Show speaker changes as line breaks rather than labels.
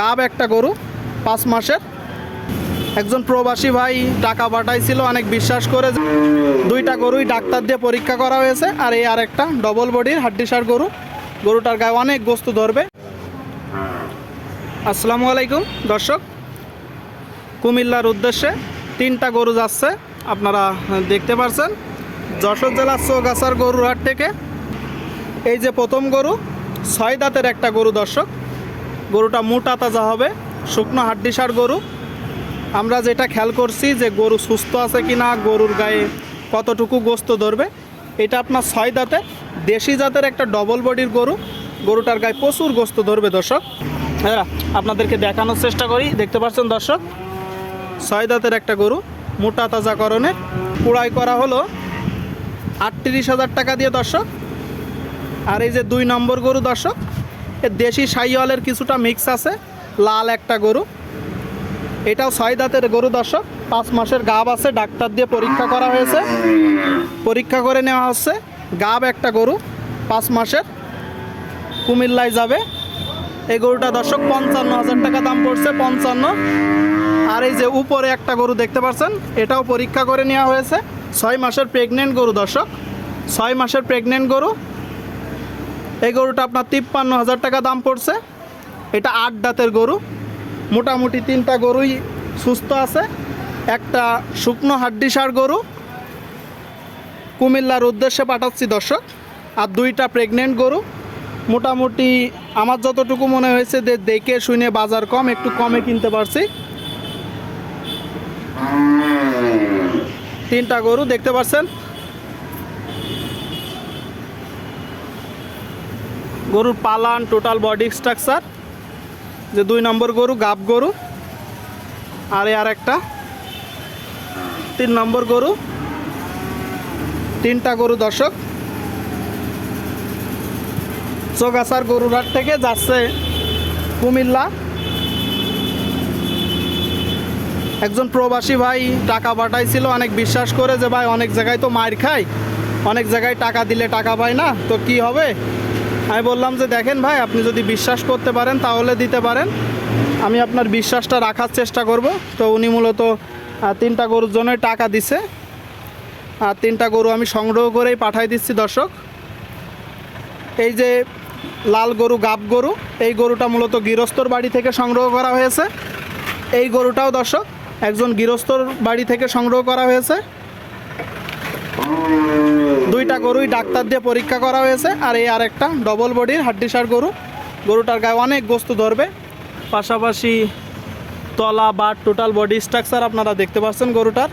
গাব একটা গরু, পাঁচ মাসের। একজন প্রবাসী ভাই টাকা পাঠাইছিল, অনেক বিশ্বাস করে দুইটা গরুই ডাক্তার দিয়ে পরীক্ষা করা হয়েছে, আর এই আরেকটা ডবল বডির হাড্ডিসার গরু। গরুটার গায়ে অনেক গোস্ত ধরবে। আসসালামু আলাইকুম, দর্শক। কুমিল্লার উদ্দেশ্যে তিনটা গরু যাচ্ছে, আপনারা দেখতে পারছেন। যশোর জেলার চৌগাছার গরুর হাট থেকে। এই যে প্রথম গরু, ছয় দাঁতের একটা গরু, দর্শক। গরুটা মোটা তাজা হবে, শুকনো হাড্ডিসার গরু। আমরা যেটা খেয়াল করছি যে গরু সুস্থ আছে কি না গরুর গায়ে কতটুকু গোস্ত ধরবে, এটা আপনার ছয় দাঁতের, দেশি জাতের একটা ডবল বডির গরু। গরুটার গায়ে প্রচুর গোস্ত ধরবে দর্শক। হ্যাঁ আপনাদেরকে দেখানোর চেষ্টা করি, দেখতে পাচ্ছেন দর্শক? ছয় দাঁতের একটা গরু, মোটা তাজাকরণের কুড়াই করা হলো আটত্রিশ হাজার টাকা দিয়ে দর্শক। আর এই যে দুই নম্বর গরু দর্শক দেশি সাইওয়ালের কিছুটা মিক্স আছে, লাল একটা গরু। এটাও ছয় দাঁতের গরু দর্শক, পাঁচ মাসের গাব আছে, ডাক্তার দিয়ে পরীক্ষা করা হয়েছে। পরীক্ষা করে নেওয়া হচ্ছে, গাব একটা গরু, পাঁচ মাসের, কুমিল্লায় যাবে। এই গরুটা দর্শক পঞ্চান্ন হাজার টাকা দাম পড়ছে, পঞ্চান্ন। আর এই যে উপরে একটা গরু দেখতে পাচ্ছেন, এটাও পরীক্ষা করে নেওয়া হয়েছে। ছয় মাসের প্রেগনেন্ট গরু দর্শক, ছয় মাসের প্রেগনেন্ট গরু এই গরুটা আপনার তিপ্পান্ন হাজার টাকা দাম পড়ছে। এটা আট দাঁতের গরু। মোটামুটি তিনটা গরুই সুস্থ আছে। একটা শুকনো হাড্ডিসার গরু। কুমিল্লার উদ্দেশ্যে পাঠাচ্ছি দর্শক। আর দুইটা প্রেগনেন্ট গরু। মোটামুটি আমার যতটুকু মনে হয়েছে যে দেখে শুনে বাজার কম, একটু কমে কিনতে পারছি। তিনটা গরু দেখতে পাচ্ছেন গরুর পালান টোটাল বডি স্ট্রাকচার যে দুই নম্বর গরু, গাব গরু, আর আর একটা তিন নম্বর গরু, তিনটা গরু দর্শক। চৌগাছার গরুর হাট থেকে যাচ্ছে কুমিল্লা। একজন প্রবাসী ভাই টাকা পাঠাইছিল, অনেক বিশ্বাস করে যে, ভাই, অনেক জায়গায় তো মার খায় অনেক জায়গায় টাকা দিলে টাকা পায় না, তো কি হবে? আমি বললাম যে দেখেন ভাই, আপনি যদি বিশ্বাস করতে পারেন তাহলে দিতে পারেন। আমি আপনার বিশ্বাসটা রাখার চেষ্টা করব। তো উনি মূলত তিনটা গরুর জন্যই টাকা দিছে। আর তিনটা গরু আমি সংগ্রহ করেই পাঠাই দিচ্ছি দর্শক। এই যে লাল গরু, গাব গরু, এই গরুটা মূলত গৃহস্থর বাড়ি থেকে সংগ্রহ করা হয়েছে। এই গরুটাও দর্শক, একজন গৃহস্থর বাড়ি থেকে সংগ্রহ করা হয়েছে। গরুই ডাক্তার দিয়ে পরীক্ষা করা হয়েছে আর এই আর একটা ডবল বডির হাড্ডিসার গরু। গরুটার গায়ে অনেক গোস্ত ধরবে। পাশাপাশি তলা বা টোটাল বডি স্ট্রাকচার আপনারা দেখতে পাচ্ছেন গরুটার।